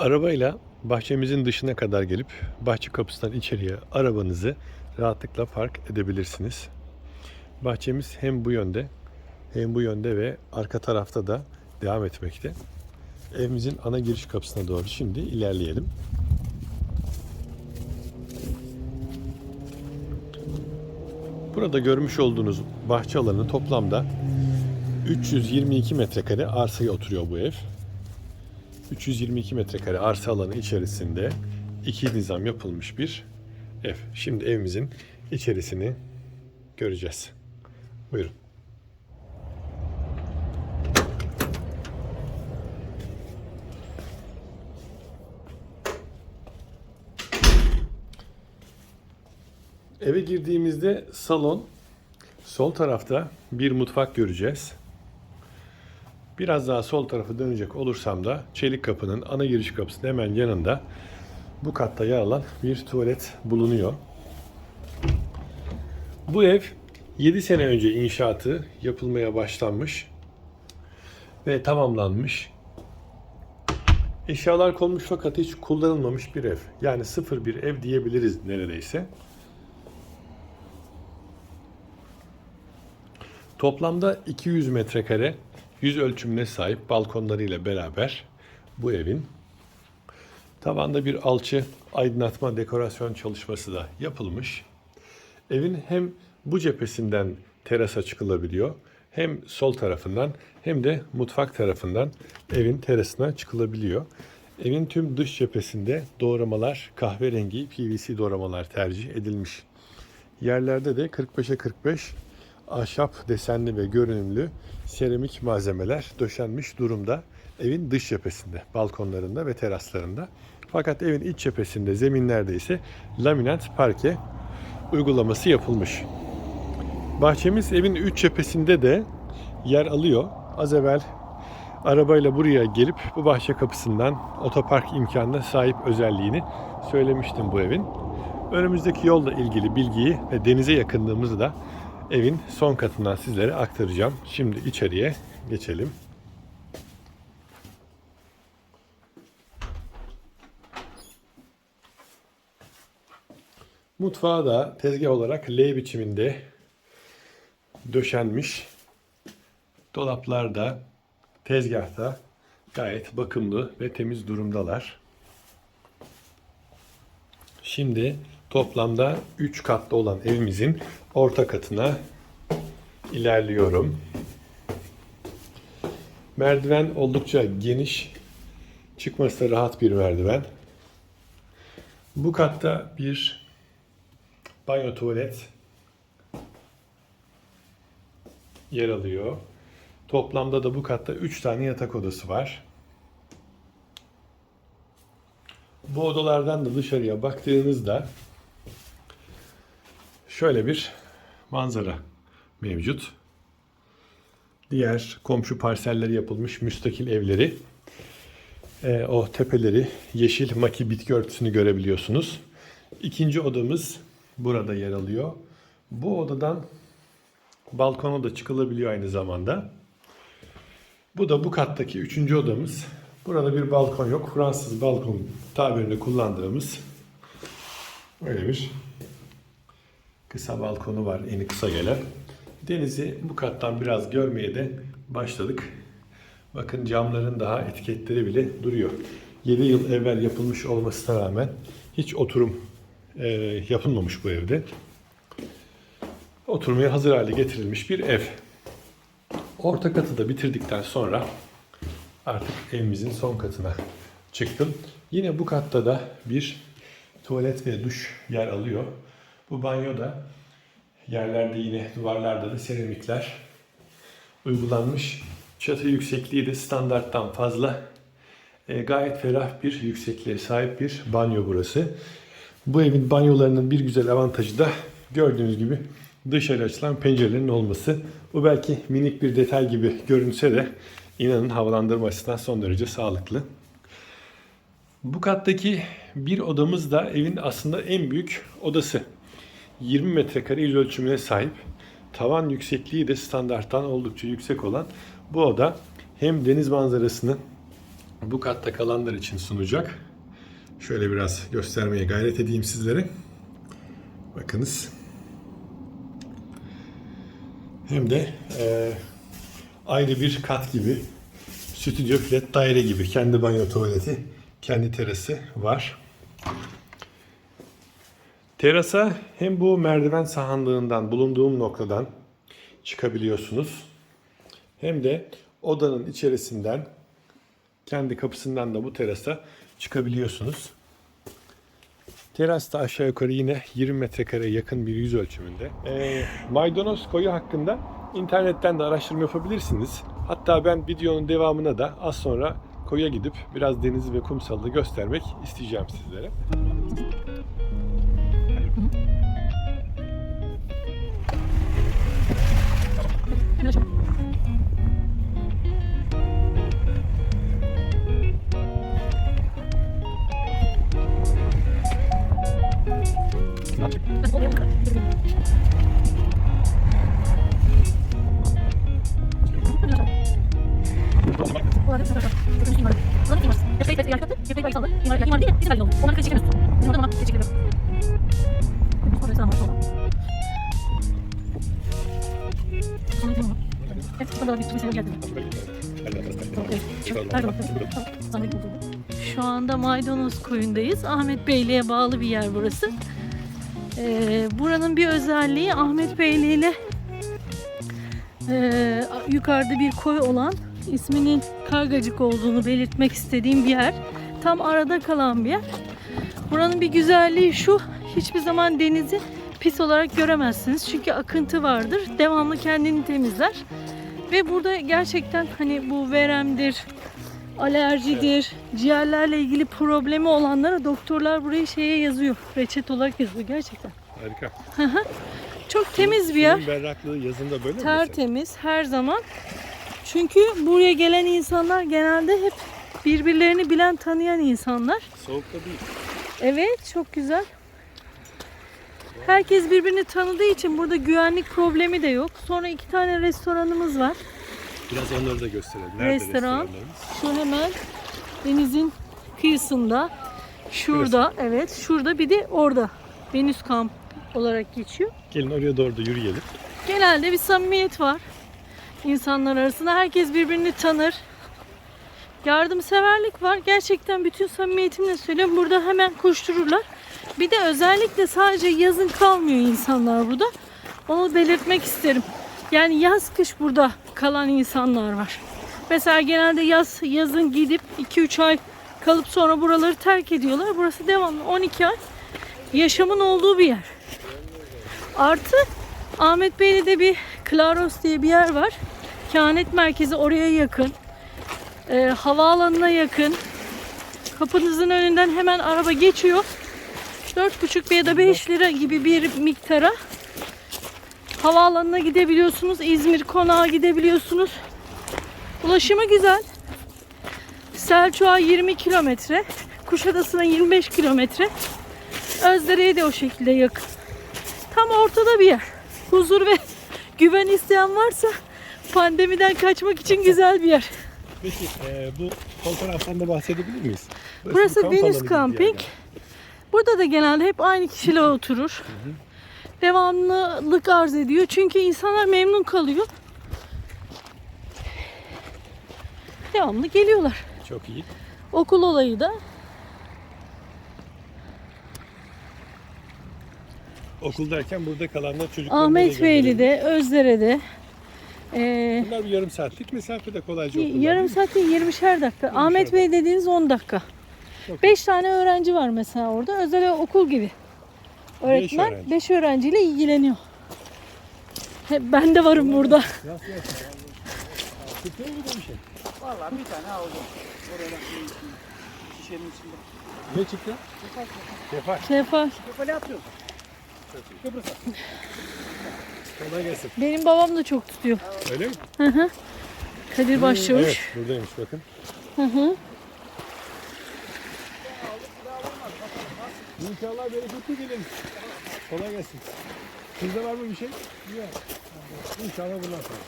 Arabayla bahçemizin dışına kadar gelip bahçe kapısından içeriye arabanızı rahatlıkla park edebilirsiniz. Bahçemiz hem bu yönde hem bu yönde ve arka tarafta da devam etmekte. Evimizin ana giriş kapısına doğru şimdi ilerleyelim. Burada görmüş olduğunuz bahçe alanı toplamda 322 metrekare arsaya oturuyor bu ev. 322 metrekare arsa alanı içerisinde iki nizam yapılmış bir ev. Şimdi evimizin içerisini göreceğiz. Buyurun. Eve girdiğimizde salon, sol tarafta bir mutfak göreceğiz. Biraz daha sol tarafı dönecek olursam da çelik kapının ana giriş kapısının hemen yanında bu katta yer alan bir tuvalet bulunuyor. Bu ev 7 sene önce inşaatı yapılmaya başlanmış ve tamamlanmış. Eşyalar konmuş fakat hiç kullanılmamış bir ev. Yani sıfır bir ev diyebiliriz neredeyse. Toplamda 200 metrekare yüz ölçümüne sahip balkonlarıyla beraber bu evin tavanda bir alçı aydınlatma dekorasyon çalışması da yapılmış. Evin hem bu cephesinden terasa çıkılabiliyor hem sol tarafından hem de mutfak tarafından evin terasına çıkılabiliyor. Evin tüm dış cephesinde doğramalar kahverengi PVC doğramalar tercih edilmiş. Yerlerde de 45'e 45 ahşap desenli ve görünümlü seramik malzemeler döşenmiş durumda evin dış cephesinde, balkonlarında ve teraslarında. Fakat evin iç cephesinde, zeminlerde ise laminat parke uygulaması yapılmış. Bahçemiz evin üç cephesinde de yer alıyor. Az evvel arabayla buraya gelip bu bahçe kapısından otopark imkanına sahip özelliğini söylemiştim bu evin. Önümüzdeki yolla ilgili bilgiyi ve denize yakınlığımızı da evin son katından sizlere aktaracağım. Şimdi içeriye geçelim. Mutfağı da tezgah olarak L biçiminde döşenmiş. Dolaplar da tezgahta gayet bakımlı ve temiz durumdalar. Şimdi toplamda 3 katlı olan evimizin orta katına ilerliyorum. Merdiven oldukça geniş. Çıkması da rahat bir merdiven. Bu katta bir banyo tuvalet yer alıyor. Toplamda da bu katta 3 tane yatak odası var. Bu odalardan da dışarıya baktığınızda şöyle bir manzara mevcut. Diğer komşu parselleri yapılmış müstakil evleri, e, o tepeleri, yeşil maki bitki örtüsünü görebiliyorsunuz. İkinci odamız burada yer alıyor. Bu odadan balkona da çıkılabiliyor aynı zamanda. Bu da bu kattaki üçüncü odamız. Burada bir balkon yok. Fransız balkon tabirini kullandığımız öyle bir kısa balkonu var eni kısa gelen. Denizi bu kattan biraz görmeye de başladık. Bakın camların daha etiketleri bile duruyor. 7 yıl evvel yapılmış olmasına rağmen hiç oturum e, yapılmamış bu evde. Oturmaya hazır hale getirilmiş bir ev. Orta katı da bitirdikten sonra artık evimizin son katına çıktım. Yine bu katta da bir tuvalet ve duş yer alıyor. Bu banyoda yerlerde yine duvarlarda da seramikler uygulanmış. Çatı yüksekliği de standarttan fazla. E, gayet ferah bir yüksekliğe sahip bir banyo burası. Bu evin banyolarının bir güzel avantajı da gördüğünüz gibi dışarı açılan pencerelerin olması. Bu belki minik bir detay gibi görünse de inanın havalandırma açısından son derece sağlıklı. Bu kattaki bir odamız da evin aslında en büyük odası. 20 metrekare il ölçümüne sahip. Tavan yüksekliği de standarttan oldukça yüksek olan bu oda hem deniz manzarasını bu katta kalanlar için sunacak. Şöyle biraz göstermeye gayret edeyim sizlere. Bakınız. Hem de e, ayrı bir kat gibi stüdyo flat daire gibi kendi banyo tuvaleti, kendi terası var. Terasa hem bu merdiven sahanlığından bulunduğum noktadan çıkabiliyorsunuz. Hem de odanın içerisinden kendi kapısından da bu terasa çıkabiliyorsunuz. Teras da aşağı yukarı yine 20 metrekare yakın bir yüz ölçümünde. Ee, maydanoz koyu hakkında internetten de araştırma yapabilirsiniz. Hatta ben videonun devamına da az sonra koya gidip biraz denizi ve kumsalı göstermek isteyeceğim sizlere. 没有什么。Maydanoz Koyu'ndayız. Ahmet Beyliğe bağlı bir yer burası. Ee, buranın bir özelliği Ahmet Beyliği ile ee, yukarıda bir koy olan isminin Kargacık olduğunu belirtmek istediğim bir yer. Tam arada kalan bir yer. Buranın bir güzelliği şu. Hiçbir zaman denizi pis olarak göremezsiniz. Çünkü akıntı vardır. Devamlı kendini temizler. Ve burada gerçekten hani bu veremdir, alerjidir, ciğerlerle ilgili problemi olanlara doktorlar burayı şeye yazıyor. Reçet olarak yazıyor gerçekten. Harika. Çok temiz bir yer. Suyun berraklığı yazında böyle mi? Tertemiz her zaman. Çünkü buraya gelen insanlar genelde hep birbirlerini bilen, tanıyan insanlar. Soğukta değil. Evet, çok güzel. Herkes birbirini tanıdığı için burada güvenlik problemi de yok. Sonra iki tane restoranımız var. Biraz onları da gösterelim. Nerede Restoran. restoranlarımız? Şu hemen denizin kıyısında. Şurada, evet. Şurada bir de orada. Venüs Kamp olarak geçiyor. Gelin oraya doğru da yürüyelim. Genelde bir samimiyet var insanlar arasında. Herkes birbirini tanır. Yardımseverlik var. Gerçekten bütün samimiyetimle söylüyorum. Burada hemen koştururlar. Bir de özellikle sadece yazın kalmıyor insanlar burada. Onu belirtmek isterim. Yani yaz kış burada kalan insanlar var. Mesela genelde yaz yazın gidip 2-3 ay kalıp sonra buraları terk ediyorlar. Burası devamlı 12 ay yaşamın olduğu bir yer. Artı Ahmet Bey'de bir Klaros diye bir yer var. Kehanet merkezi oraya yakın. Ee, havaalanına yakın. Kapınızın önünden hemen araba geçiyor. 4,5 ya da 5 lira gibi bir miktara havaalanına gidebiliyorsunuz. İzmir konağa gidebiliyorsunuz. Ulaşımı güzel. Selçuk'a 20 kilometre. Kuşadası'na 25 kilometre. Özdere'ye de o şekilde yakın. Tam ortada bir yer. Huzur ve güven isteyen varsa pandemiden kaçmak için güzel bir yer. Peki e, bu fotoğraftan da bahsedebilir miyiz? Burası bir kamp Venüs Camping. Burada da genelde hep aynı kişiler oturur. Devamlılık arz ediyor. Çünkü insanlar memnun kalıyor. Devamlı geliyorlar. Çok iyi. Okul olayı da Okuldayken burada kalanlar çocuklar Ahmet Beyli'de, Özdere'de ee, Bunlar bir yarım saatlik mesafede kolayca okullar. yarım saat değil 20'şer dakika. Ahmet Bey dediğiniz 10 dakika. Çok 5 tane öğrenci var mesela orada. Özel okul gibi. Öğretmen öğrenci. 5 öğrenciyle ilgileniyor. Hep ben de varım burada. Nasıl yapsın? Tutuyor mu bir şey? Vallahi bir tane aldım. Oraya şişenin içinde. Ne çıktı? Kefal. Sefa. Böyle atıyoruz. Kıbrıs'a. Kolay gelsin. Benim babam da çok tutuyor. Öyle mi? Kadir Başçavuş. Evet buradaymış bakın. Hı hı. İnşallah bereketli gelin. Kolay gelsin. Sizde var mı bir şey? Yok. İnşallah bundan sonra.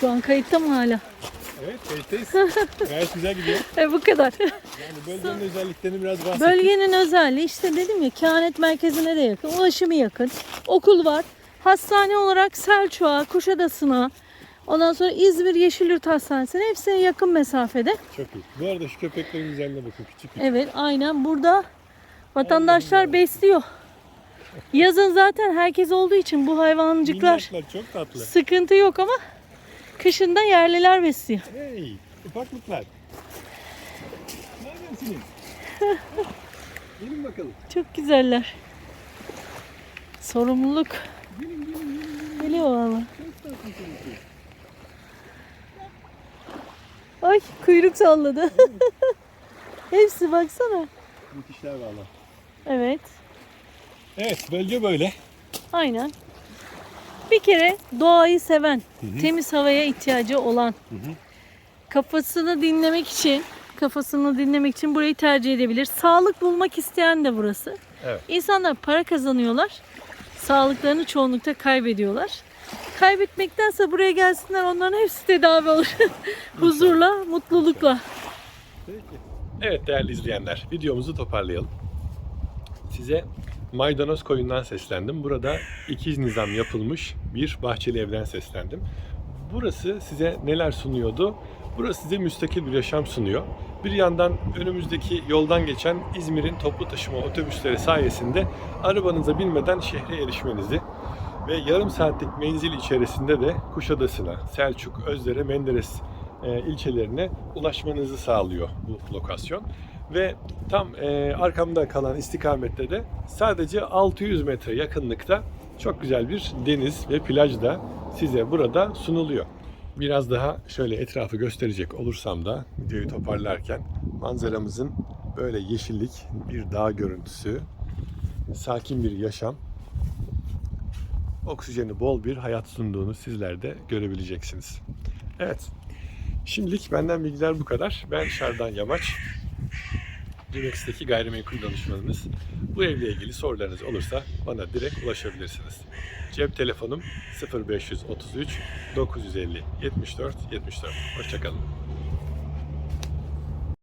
Şu an kayıtta mı hala? Evet, kayıttayız. Gayet güzel gidiyor. E, bu kadar. Yani bölgenin özelliklerini biraz bahsettik. Bölgenin özelliği işte dedim ya kehanet merkezine de yakın, ulaşımı yakın, okul var. Hastane olarak Selçuk'a, Kuşadası'na, ondan sonra İzmir Yeşilyurt Hastanesi'ne hepsine yakın mesafede. Çok iyi. Bu arada şu köpeklerin güzelliğine bakın. Küçük küçük. Evet aynen burada vatandaşlar besliyor. Yazın zaten herkes olduğu için bu hayvancıklar Minnaklar çok tatlı. sıkıntı yok ama kışında yerliler besliyor. Hey, ufaklıklar. Ne yapıyorsunuz? Gelin bakalım. Çok güzeller. Sorumluluk geliyor valla. Ay kuyruk salladı. Hepsi baksana. Müthişler valla. Evet. Evet, bölge böyle. Aynen. Bir kere doğayı seven, temiz havaya ihtiyacı olan, kafasını dinlemek için, kafasını dinlemek için burayı tercih edebilir. Sağlık bulmak isteyen de burası. Evet. İnsanlar para kazanıyorlar. Sağlıklarını çoğunlukta kaybediyorlar. Kaybetmektense buraya gelsinler onların hepsi tedavi olur. Huzurla, mutlulukla. Peki. Evet değerli izleyenler, videomuzu toparlayalım. Size Maydanoz Koyun'dan seslendim. Burada ikiz nizam yapılmış bir bahçeli evden seslendim. Burası size neler sunuyordu? Burası size müstakil bir yaşam sunuyor. Bir yandan önümüzdeki yoldan geçen İzmir'in toplu taşıma otobüsleri sayesinde arabanıza binmeden şehre erişmenizi ve yarım saatlik menzil içerisinde de Kuşadası'na, Selçuk, Özdere, Menderes e, ilçelerine ulaşmanızı sağlıyor bu lokasyon. Ve tam e, arkamda kalan istikamette de sadece 600 metre yakınlıkta çok güzel bir deniz ve plaj da size burada sunuluyor. Biraz daha şöyle etrafı gösterecek olursam da videoyu toparlarken manzaramızın böyle yeşillik, bir dağ görüntüsü, sakin bir yaşam oksijeni bol bir hayat sunduğunu sizler de görebileceksiniz. Evet. Şimdilik benden bilgiler bu kadar. Ben Şardan Yamaç. Dimex'teki gayrimenkul danışmanınız. Bu evle ilgili sorularınız olursa bana direkt ulaşabilirsiniz. Cep telefonum 0533 950 74 74. Hoşçakalın.